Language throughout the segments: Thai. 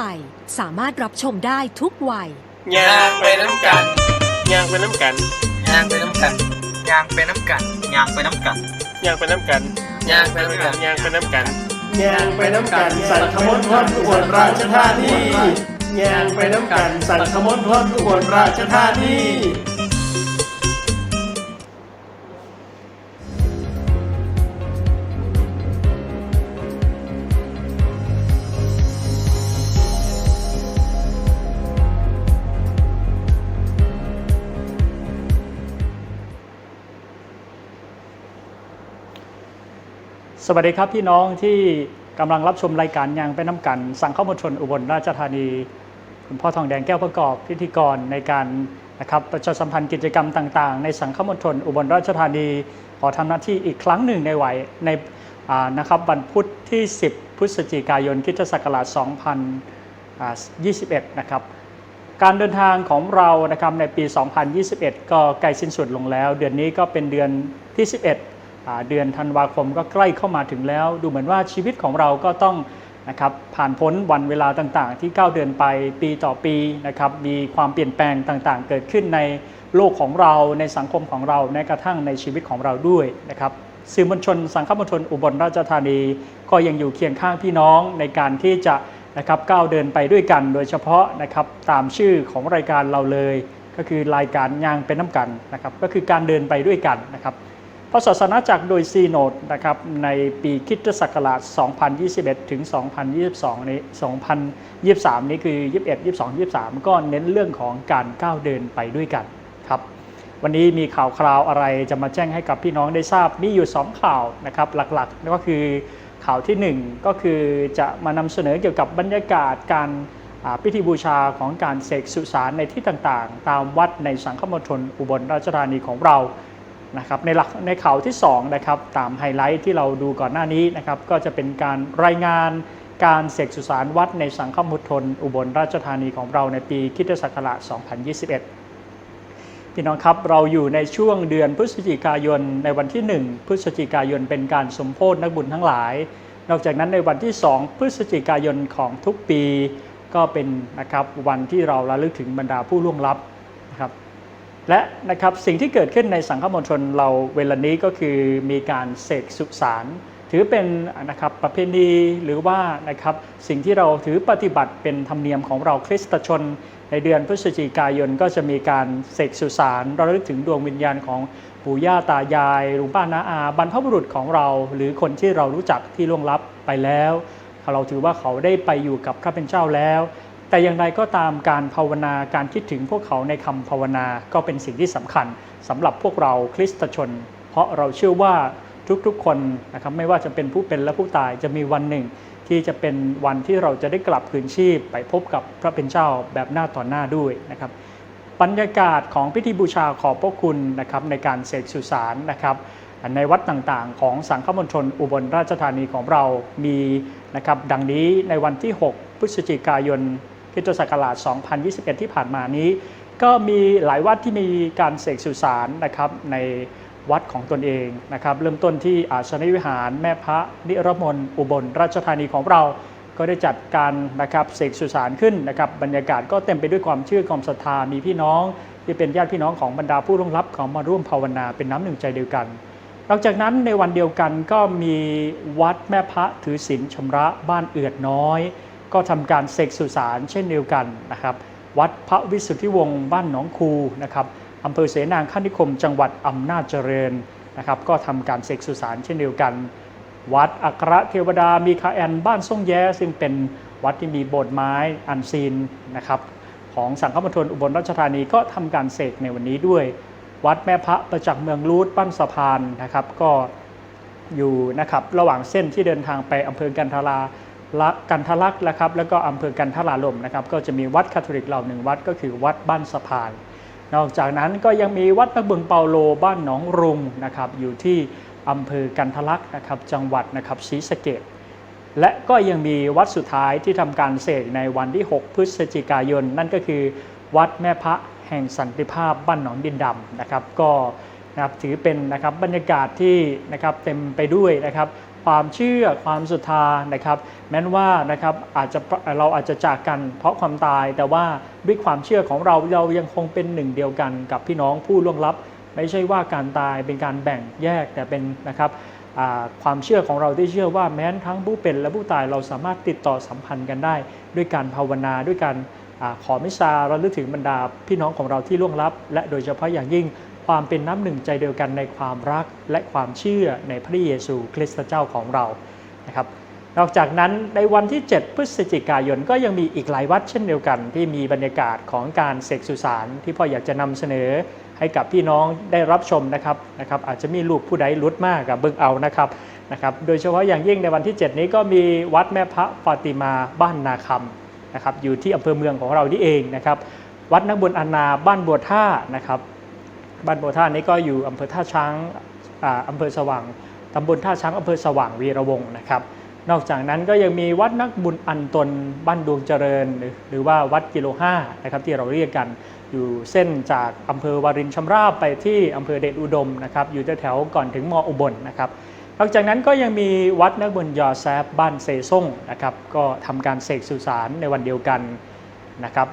ไปสามารถรับชมได้ทุกวัย ยางไปน้ำกันยางไปน้ำกันยางไปน้ำกันยางไปน้ำกันยางไปน้ำกันยางไปน้ำกันยางไปน้ำกันยางไปน้ำกันยางไปน้ำกันสันขมนทอดอุบลราชธานียางไปน้ำกันสันขมนทอดอุบลราชธานี สวัสดีครับพี่น้องที่กำลังรับชมรายการยางไปน้ำกัน สังข้ามณฑลอุบลราชธานี คุณพ่อทองแดงแก้วประกอบพิธีกรในการนะครับประชาสัมพันธ์กิจกรรมต่างๆ ในสังฆมณฑลอุบลราชธานี ขอทำหน้าที่อีกครั้งหนึ่งในวัยในนะครับวันพุธที่ 10 พฤศจิกายนคริสตศักราช2021 นะครับการเดินทางของเรานะครับในปี 2021 ก็ใกล้สิ้นสุดลงแล้ว เดือนนี้ก็เป็นเดือนที่ 11อ่า เดือนธันวาคมก็ใกล้เข้ามาถึงแล้ว ดูเหมือนว่าชีวิตของเราก็ต้องนะครับผ่านพ้นวันเวลาต่างๆ ที่ก้าวเดินไปปีต่อปีนะครับมีความเปลี่ยนแปลงต่างๆ เกิดขึ้นในโลกของเราในสังคมของเราแม้กระทั่งในชีวิตของเราด้วยนะครับสื่อมวลชน สังคมณฑลอุบลราชธานี ก็ยังอยู่เคียงข้างพี่น้องในการที่จะนะครับก้าวเดินไปด้วยกัน โดยเฉพาะนะครับตามชื่อของรายการเราเลย ก็คือรายการยางเป็นน้ำกันนะครับก็คือการเดินไปด้วยกันนะครับ พระศาสนาจักรโดยซีโนดนะครับในปีคริสตศักราช 2021 ถึง 2022 นี้ 2023 นี้คือ 21 22 23 ก็เน้นเรื่องของการก้าวเดินไปด้วยกันครับวันนี้มีข่าวคราวอะไรจะมาแจ้งให้กับพี่น้องได้ทราบ มีอยู่ 2 ข่าวนะครับหลักๆ ก็คือข่าวทีหนึ่1 ก็คือจะมานำเสนอเกี่ยวกับบรรยากาศการพิธีบูชาของการเสกสุสานในที่ต่างๆ ตามวัดในสังฆมณฑลอุบลราชธานีของเรา นะครับในหลักในข่าวที่2นะครับตามไฮไลท์ที่เราดูก่อนหน้านี้นะครับก็จะเป็นการรายงานการเสกสุสานวัดในสังฆมุทนอุบลราชธานีของเราในปีคริสตศักราช 2021 พี่น้องครับเราอยู่ในช่วงเดือนพฤศจิกายนในวันที่ 1 พฤศจิกายนเป็นการสมโพธนักบุญทั้งหลาย นอกจากนั้นในวันที่ 2 พฤศจิกายนของทุกปี ก็เป็นนะครับวันที่เราระลึกถึงบรรดาผู้ล่วงลับนะครับ และนะครับสิ่งที่เกิดขึ้นในสังคมณฑลเราเวลานี้ก็คือมีการเสกสุสานถือเป็นนะครับประเพณีหรือว่านะครับสิ่งที่เราถือปฏิบัติเป็นธรรมเนียมของเราคริสตชน ในเดือนพฤศจิกายนก็จะมีการเสกสุสานระลึกถึงดวงวิญญาณของปู่ย่าตายายลุงป้าน้าอาบรรพบุรุษของเรา หรือคนที่เรารู้จักที่ล่วงลับไปแล้ว เราถือว่าเขาได้ไปอยู่กับพระเป็นเจ้าแล้ว แต่อย่างไรก็ตามการภาวนาการคิดถึงพวกเขาในคำภาวนาก็เป็นสิ่งที่สำคัญสำหรับพวกเราคริสตชน เพราะเราเชื่อว่าทุกๆคนนะครับไม่ว่าจะเป็นผู้เป็นและผู้ตายจะมีวันหนึ่ง ที่จะเป็นวันที่เราจะได้กลับคืนชีพ ไปพบกับพระเป็นเจ้าแบบหน้าต่อหน้าด้วยนะครับบรรยากาศของพิธีบูชาขอบพระคุณนะครับในการเสกสุสานนะครับในวัดต่างๆ ของสังฆมณฑลอุบลราชธานีของเรามีนะครับดังนี้ในวันที่ 6 พฤศจิกายน คริสตศักราช 2021 ที่ผ่านมานี้ ก็มีหลายวัดที่มีการเสกสุสานนะครับในวัดของตนเองนะครับ เริ่มต้นที่อาชนวิหารแม่พระนิรมนอุบลราชธานีของเรา ก็ได้จัดการนะครับเสกสุสานขึ้นนะครับบรรยากาศก็เต็มไปด้วยความเชื่อความศรัทธามีพี่น้อง ที่เป็นญาติพี่น้องของบรรดาผู้ร่วงลับของมาร่วมภาวนาเป็นน้ำหนึ่งใจเดียวกันนอกจากนั้นในวันเดียวกันก็มีวัดแม่พระถือศีลชำระบ้านเอือดน้อย ก็ทำการเสกสุสานเช่นเดียวกันนะครับ วัดพระวิสุทธิวงศ์บ้านหนองคูนะครับอำเภอเสนางคนิคม จังหวัดอำนาจเจริญนะครับ ก็ทำการเสกสุสานเช่นเดียวกัน วัดอัครเทวดามีคาแอนบ้านส่งแย้ ซึ่งเป็นวัดที่มีโบสถ์ไม้อันซีนนะครับของสังฆมณฑลอุบลราชธานีก็ทำการเสกในวันนี้ด้วย วัดแม่พระประจักษ์เมืองรูดบ้านสะพานนะครับ ก็อยู่นะครับระหว่างเส้นที่เดินทางไปอำเภอกันทราละ กันทลักษ์นะครับ แล้วก็อำเภอกันทราลมนะครับ ก็จะมีวัดคาทอลิกเราหนึ่งวัดก็คือวัดบ้านสะพาน นอกจากนั้นก็ยังมีวัดพระบึงเปาโลบ้านหนองรุงนะครับ อยู่ที่อำเภอกันทลักษ์นะครับ จังหวัดนะครับศรีสะเกดและก็ยังมีวัดสุดท้ายที่ทำการเสกในวันที่ 6 พฤศจิกายน นั่นก็คือวัดแม่พระแห่งสันติภาพบ้านหนองดินดำนะครับ ก็นะครับถือเป็นนะครับบรรยากาศที่นะครับเต็มไปด้วยนะครับ ความเชื่อความศรัทธานะครับ แม้นว่านะครับอาจจะเราอาจจะจากกันเพราะความตาย แต่ว่าด้วยความเชื่อของเราเรายังคงเป็นหนึ่งเดียวกันกับพี่น้องผู้ล่วงลับ ไม่ใช่ว่าการตายเป็นการแบ่งแยกแต่เป็นนะครับความเชื่อของเราที่เชื่อว่าแม้นทั้งผู้เป็นและผู้ตายเราสามารถติดต่อสัมพันธ์กันได้ ด้วยการภาวนาด้วยการอขอมิสาระลึกถึงบรรดาพี่น้องของเราที่ล่วงลับ และโดยเฉพาะอย่างยิ่ง ความเป็นน้ำหนึ่งใจเดียวกันในความรักและความเชื่อในพระเยซูคริสต์เจ้าของเรานะครับนอกจากนั้นในวันที่ 7 พฤศจิกายนก็ยังมีอีกหลายวัดเช่นเดียวกัน ที่มีบรรยากาศของการเสกสุสานที่พ่ออยากจะนำเสนอให้กับพี่น้องได้รับชมนะครับนะครับอาจจะมีลูกผู้ใดรุดมากกับเบิ่งเอานะครับนะครับโดยเฉพาะอย่างยิ่งในวันที่ 7 นี้ก็มีวัดแม่พระฟาติมาบ้านนาคำนะครับอยู่ที่อำเภอเมืองของเรานี่เองนะครับวัดนักบุญอนาบ้านบัวท่านะครับ บ้านบัวท่านี้ก็อยู่อำเภอท่าช้างอ่าอำเภอสว่างตำบลท่าช้างอำเภอสว่างวีระวงนะครับ นอกจากนั้นก็ยังมีวัดนักบุญอันตนบ้านดวงเจริญ หรือว่าวัดกิโลห้านะครับที่เราเรียกกันอยู่เส้นจากอำเภอวารินชำราบไปที่อำเภอเดชอุดมนะครับอยู่แถวๆก่อนถึงมออุบลนะครับนอกจากนั้นก็ยังมีวัดนักบุญยอแซฟบ้านเซซ่งนะครับก็ทำการเสกสุสานในวันเดียวกันนะครับ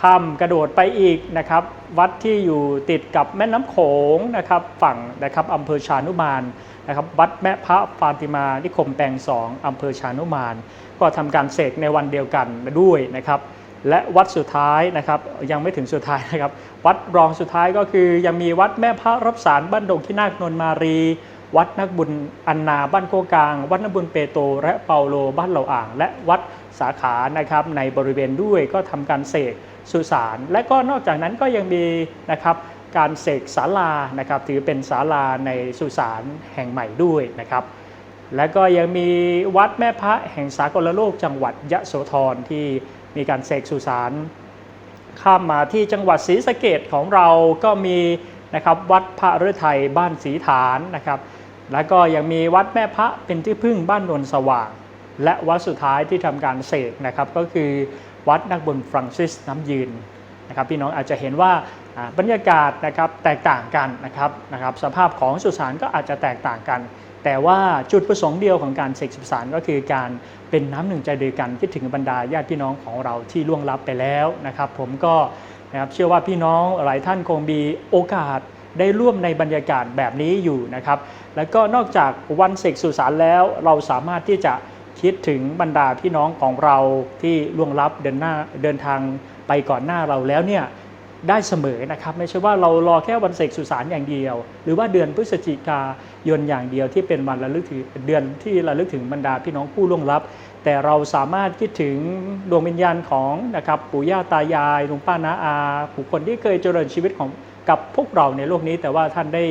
ข้ามกระโดดไปอีกนะครับวัดที่อยู่ติดกับแม่น้ำโขงนะครับฝั่งนะครับอำเภอชานุมานนะครับวัดแม่พระฟาติมานิคมแปลงสองอำเภอชานุมาน ก็ทำการเสกในวันเดียวกันด้วยนะครับและวัดสุดท้ายนะครับยังไม่ถึงสุดท้ายนะครับ วัดรองสุดท้ายก็คือยังมีวัดแม่พระรับสารบ้านดงที่นาคนนมารี วัดนักบุญอันนาบ้านโคกลาง วัดนักบุญเปโตรและเปาโลบ้านเหล่าอ่าง และวัดสาขานะครับในบริเวณด้วยก็ทำการเสกสุสานและก็นอกจากนั้นก็ยังมีนะครับการเสกศาลานะครับถือเป็นศาลาในสุสานแห่งใหม่ด้วยนะครับและก็ยังมีวัดแม่พระแห่งสากลโลกจังหวัดยะโสธรที่มีการเสกสุสานข้ามมาที่จังหวัดศรีสะเกดของเราก็มีนะครับวัดพระฤทัยบ้านศรีฐานนะครับ แล้วก็ยังมีวัดแม่พระเป็นที่พึ่งบ้านนนสว่าง และวัดสุดท้ายที่ทำการเสกนะครับ ก็คือวัดนักบุญฟรังซิสน้ำยืนนะครับ พี่น้องอาจจะเห็นว่าอ่าบรรยากาศนะครับแตกต่างกันนะครับนะครับ สภาพของสุสานก็อาจจะแตกต่างกัน แต่ว่าจุดประสงค์เดียวของการเสกสุสานก็คือการเป็นน้ำหนึ่งใจเดียวกันคิดถึงบรรดาญาติพี่น้องของเราที่ล่วงลับไปแล้วนะครับ ผมก็นะครับเชื่อว่าพี่น้องหลายท่านคงมีโอกาส ได้ร่วมในบรรยากาศแบบนี้อยู่นะครับ แล้วก็นอกจากวันเสกสุสานแล้วเราสามารถที่จะคิดถึงบรรดาพี่น้องของเราที่ล่วงลับเดินหน้าเดินทางไปก่อนหน้าเราแล้วเนี่ยได้เสมอนะครับ ไม่ใช่ว่าเรารอแค่วันเสกสุสานอย่างเดียว หรือว่าเดือนพฤศจิกายนอย่างเดียวที่เป็นวันระลึกถึงเดือนที่ระลึกถึงบรรดาพี่น้องผู้ล่วงลับ แต่เราสามารถคิดถึงดวงวิญญาณของนะครับปู่ย่าตายายลุงป้าน้าอาผู้คนที่เคยเจริญชีวิตของกับพวกเราในโลกนี้ แต่ว่าท่านได้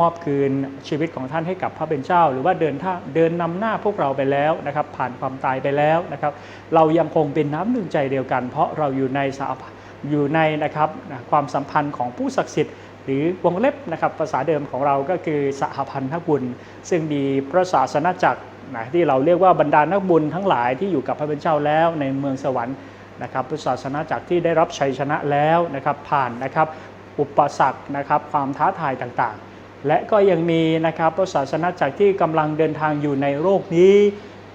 มอบคืนชีวิตของท่านให้กับพระเป็นเจ้า หรือว่าเดินท่าเดินนำหน้าพวกเราไปแล้วนะครับ ผ่านความตายไปแล้วนะครับ เรายังคงเป็นน้ำหนึ่งใจเดียวกัน เพราะเราอยู่ในสาอยู่ในนะครับความสัมพันธ์ของผู้ศักดิ์สิทธิ์หรือวงเล็บนะครับภาษาเดิมของเราก็คือสหพันธบุญซึ่งมีพระศาสนาจักร นะที่เราเรียกว่าบรรดานักบุญทั้งหลายที่อยู่กับพระเป็นเจ้าแล้วในเมืองสวรรค์นะครับพระศาสนาจักรที่ได้รับชัยชนะแล้วนะครับผ่านนะครับอุปสรรคนะครับความท้าทายต่างๆ และก็ยังมีนะครับพระศาสนาจักรที่กำลังเดินทางอยู่ในโลกนี้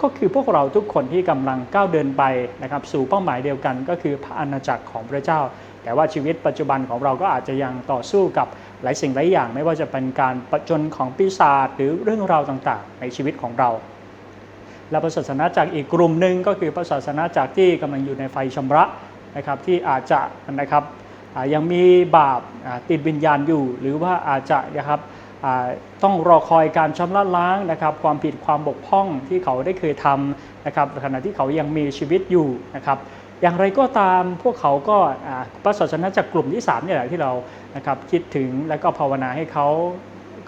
ก็คือพวกเราทุกคนที่กำลังก้าวเดินไปนะครับสู่เป้าหมายเดียวกัน ก็คือพระอาณาจักรของพระเจ้า แต่ว่าชีวิตปัจจุบันของเราก็อาจจะยังต่อสู้กับหลายสิ่งหลายอย่าง ไม่ว่าจะเป็นการประจนของปีศาจหรือเรื่องราวต่างๆ ในชีวิตของเรา และพระศาสนาจักรอีกกลุ่มหนึ่งก็คือพระศาสนาจักรที่กำลังอยู่ในไฟชำระนะครับที่อาจจะนะครับยังมีบาปติดวิญญาณอยู่ หรือว่าอาจจะนะครับต้องรอคอยการชำระล้างนะครับความผิดความบกพร่องที่เขาได้เคยทำนะครับขณะที่เขายังมีชีวิตอยู่นะครับอย่างไรก็ตามพวกเขาก็พระศาสนาจักกลุ่มที่3เนี่ยแหละที่เรานะครับคิดถึงและก็ภาวนาให้เขา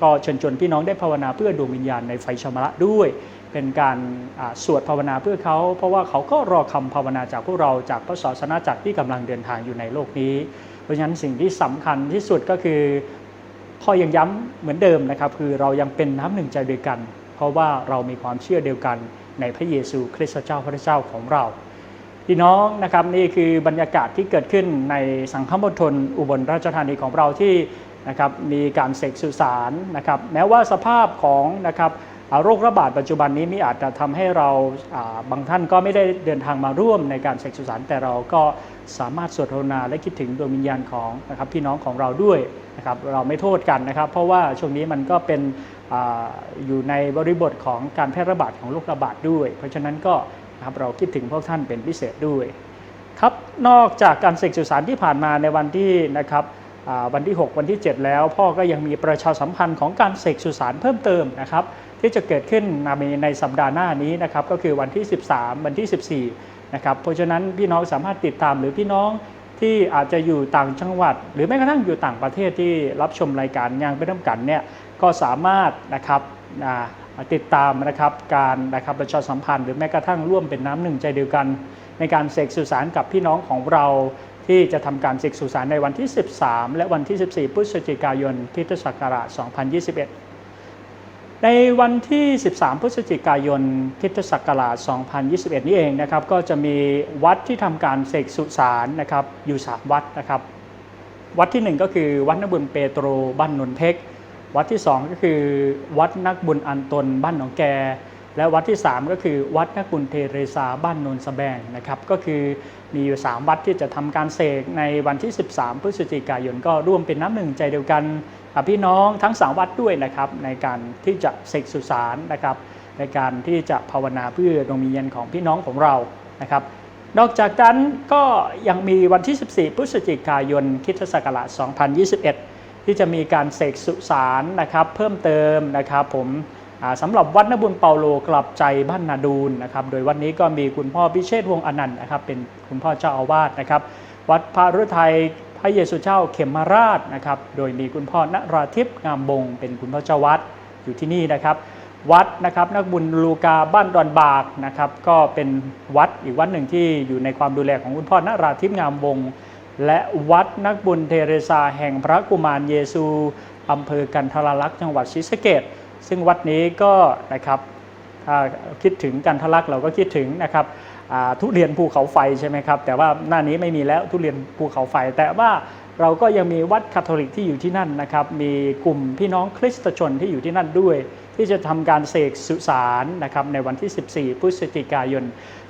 ก็เชิญชวนพี่น้องได้ภาวนาเพื่อดวงวิญญาณในไฟชำระด้วย เป็นการสวดภาวนาเพื่อเขา เพราะว่าเขาก็รอคำภาวนาจากพวกเราจากพระศาสนาจักรที่กำลังเดินทางอยู่ในโลกนี้ เพราะฉะนั้นสิ่งที่สำคัญที่สุดก็คือข้อยังย้ำเหมือนเดิมนะครับ คือเรายังเป็นน้ำหนึ่งใจเดียวกัน เพราะว่าเรามีความเชื่อเดียวกันในพระเยซูคริสต์เจ้าพระเจ้าของเราพี่น้องนะครับนี่คือบรรยากาศที่เกิดขึ้นในสังฆมณฑลอุบลราชธานีของเราที่นะครับมีการเสกสุสานนะครับแม้ว่าสภาพของนะครับ โรคระบาดปัจจุบันนี้มีอาจจะทำให้เราบางท่านก็ไม่ได้เดินทางมาร่วมในการเสกสุสานแต่เราก็สามารถสวดภาวนาและคิดถึงดวงวิญญาณของนะครับพี่น้องของเราด้วยนะครับเราไม่โทษกันนะครับ เพราะว่าช่วงนี้มันก็เป็นออยู่ในบริบทของการแพร่ระบาดของโรคระบาดด้วย เพราะฉะนั้นก็นะครับเราคิดถึงพวกท่านเป็นพิเศษด้วยครับนอกจากการเสกสุสานที่ผ่านมาในวันที่นะครับวันที่ 6 วันที่ 7 แล้ว พ่อก็ยังมีประชาสัมพันธ์ของการเสกสุสานเพิ่มเติมนะครับ ที่จะเกิดขึ้นในในสัปดาห์หน้านี้นะครับก็คือวันที่ 13 วันที่ 14นะครับเพราะฉะนั้นพี่น้องสามารถติดตามหรือพี่น้องที่อาจจะอยู่ต่างจังหวัด หรือแม้กระทั่งอยู่ต่างประเทศที่รับชมรายการยางไปน้ำกันเนี่ยก็สามารถนะครับติดตามนะครับการนะครับประชาสัมพันธ์หรือแม้กระทั่งร่วมเป็นน้ำหนึ่งใจเดียวกัน ในการเสกสุสานกับพี่น้องของเราที่จะทำการเสกสุสานในวันที่ 13 และวันที่ 14 พฤศจิกายนคริสตศักราช 2021 ในวันที่ 13 พฤศจิกายนคิทศักราช 2021 นี้เองนะครับ ก็จะมีวัดที่ทำการเสกสุสานนะครับอยู่ 3 วัดนะครับ วัดที่ 1 ก็คือวัดนบุญเปโตรบ้านนนเพกวัดที่ 2 ก็คือวัดนักบุญอันตนบ้านหนองแก และวัดที่ 3 ก็คือวัดนักบุญเทเรซาบ้านนนสแบงนะครับก็คือมีอยู่ 3 วัดที่จะทำการเสกในวันที่ 13 พฤศจิกายนก็ร่วมเป็นน้ำหนึ่งใจเดียวกันพี่น้องทั้ง 3 วัดด้วยนะครับในการที่จะเสกสุสานนะครับในการที่จะภาวนาเพื่อดวงวิญญาณของพี่น้องของเรานะครับนอกจากนั้นก็ยังมีวันที่ 14 พฤศจิกายนคริสตศักราช2021 ที่จะมีการเสกสุสานนะครับเพิ่มเติมนะครับผม สำหรับวัดนบุญเปาโลกลับใจบ้านนาดูนนะครับ โดยวันนี้ก็มีคุณพ่อพิเชษวงอนันต์นะครับ เป็นคุณพ่อเจ้าอาวาสนะครับ วัดพระฤทัยพระเยซูเจ้าเขมราชนะครับ โดยมีคุณพ่อนราธิปงามบง เป็นคุณพ่อเจ้าวัดอยู่ที่นี่นะครับ วัดนะครับนักบุญลูกาบ้านดอนบากนะครับ ก็เป็นวัดอีกวัดหนึ่งที่อยู่ในความดูแลของคุณพ่อนราธิปงามวงศ์และวัดนักบุญเทเรซาแห่งพระกุมารเยซูอำเภอกันทรลักษณ์จังหวัดศรีสะเกษ ซึ่งวัดนี้ก็นะครับถ้าคิดถึงกันทลักเราก็คิดถึงนะครับทุเรียนภูเขาไฟใช่ไหมครับแต่ว่าหน้านี้ไม่มีแล้วทุเรียนภูเขาไฟแต่ว่า เราก็ยังมีวัดคาทอลิกที่อยู่ที่นั่นนะครับ มีกลุ่มพี่น้องคริสตชนที่อยู่ที่นั่นด้วย ที่จะทำการเสกสุสานนะครับในวันที่ 14 พฤศจิกายน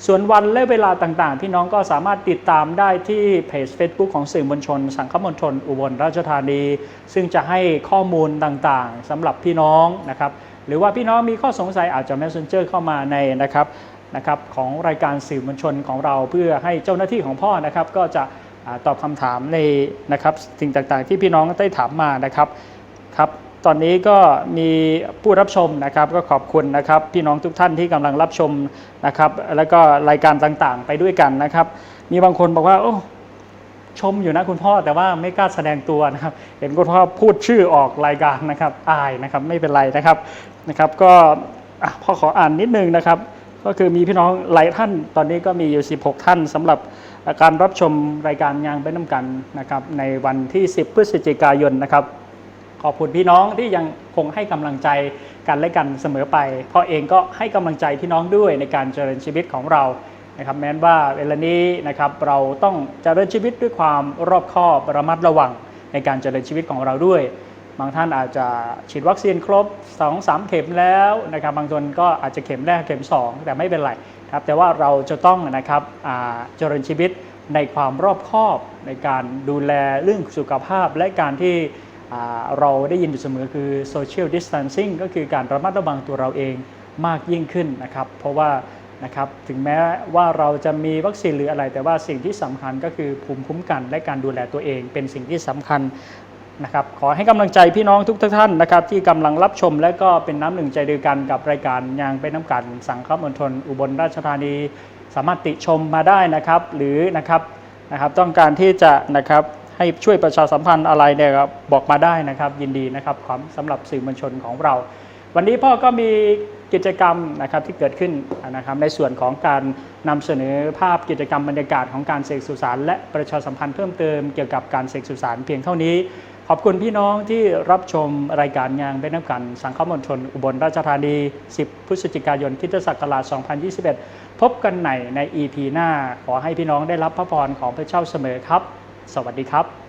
ส่วนวันและเวลาต่างๆ พี่น้องก็สามารถติดตามได้ที่เพจ Facebook ของสื่อมวลชน สังคมวลชน อุบลราชธานี ซึ่งจะให้ข้อมูลต่างๆสำหรับพี่น้องนะครับ หรือว่าพี่น้องมีข้อสงสัยอาจจะ Messenger เข้ามาในนะครับนะครับของรายการสื่อมวลชนของเราเพื่อให้เจ้าหน้าที่ของพ่อนะครับก็จะ ตอบคำถามในนะครับสิ่งต่างๆ ที่พี่น้องได้ถามมานะครับครับตอนนี้ก็มีผู้รับชมนะครับก็ขอบคุณนะครับพี่น้องทุกท่านที่กำลังรับชมนะครับแล้วก็รายการต่างๆ ไปด้วยกันนะครับ มีบางคนบอกว่าโอ้ชมอยู่นะคุณพ่อแต่ว่าไม่กล้าแสดงตัวนะครับ เห็นคุณพ่อพูดชื่อออกรายการนะครับอายนะครับไม่เป็นไรนะครับนะครับ ก็พ่อขออ่านนิดนึงนะครับ ก็คือมีพี่น้องหลายท่านตอนนี้ก็มีอยู่ 16 ท่านสำหรับ การรับชมรายการยางไปน้ำกันนะครับในวันที่ 10 พฤศจิกายนนะครับ ขอบคุณพี่น้องที่ยังคงให้กำลังใจกันและกันเสมอไปพ่อเองก็ให้กำลังใจพี่น้องด้วยในการเจริญชีวิตของเรานะครับแม้นว่าเวลานี้นะครับเราต้องเจริญชีวิตด้วยความรอบคอบระมัดระวังในการเจริญชีวิตของเราด้วย บางท่านอาจจะฉีดวัคซีนครบ 2-3 เข็มแล้วนะครับบางคนก็อาจจะเข็มแรกเข็ม 2 แต่ไม่เป็นไรครับแต่ว่าเราจะต้องนะครับเจริญชีวิตในความรอบคอบในการดูแลเรื่องสุขภาพและการที่เราได้ยินอยู่เสมอคือ social distancing ก็คือการระมัดระวังตัวเราเองมากยิ่งขึ้นนะครับ เพราะว่านะครับถึงแม้ว่าเราจะมีวัคซีนหรืออะไร แต่ว่าสิ่งที่สำคัญก็คือภูมิคุ้มกัน และการดูแลตัวเองเป็นสิ่งที่สำคัญ นะครับขอให้กำลังใจพี่น้องทุกท่านนะครับที่กำลังรับชมและก็เป็นน้ำหนึ่งใจเดียวกันกับรายการยางเป็นน้ำกันสังคมณฑลอุบลราชธานี สามารถติชมมาได้นะครับ หรือนะครับนะครับต้องการที่จะนะครับให้ช่วยประชาสัมพันธ์อะไรเนี่ยครับบอกมาได้นะครับ ยินดีนะครับความสำหรับสื่อมวลชนของเรา วันนี้พ่อก็มีกิจกรรมนะครับที่เกิดขึ้นนะครับในส่วนของการนำเสนอภาพกิจกรรมบรรยากาศของการเสกสุสานและประชาสัมพันธ์เพิ่มเติมเกี่ยวกับการเสกสุสานเพียงเท่านี้ ขอบคุณพี่น้องที่รับชมรายการงานเป็นน้ำกัน สังคมณฑลอุบลราชธานี 10 พฤศจิกายนคิตศักราช 2021 พบกันใหม่ใน EP หน้า ขอให้พี่น้องได้รับพระพรของพระเจ้าเสมอครับ สวัสดีครับ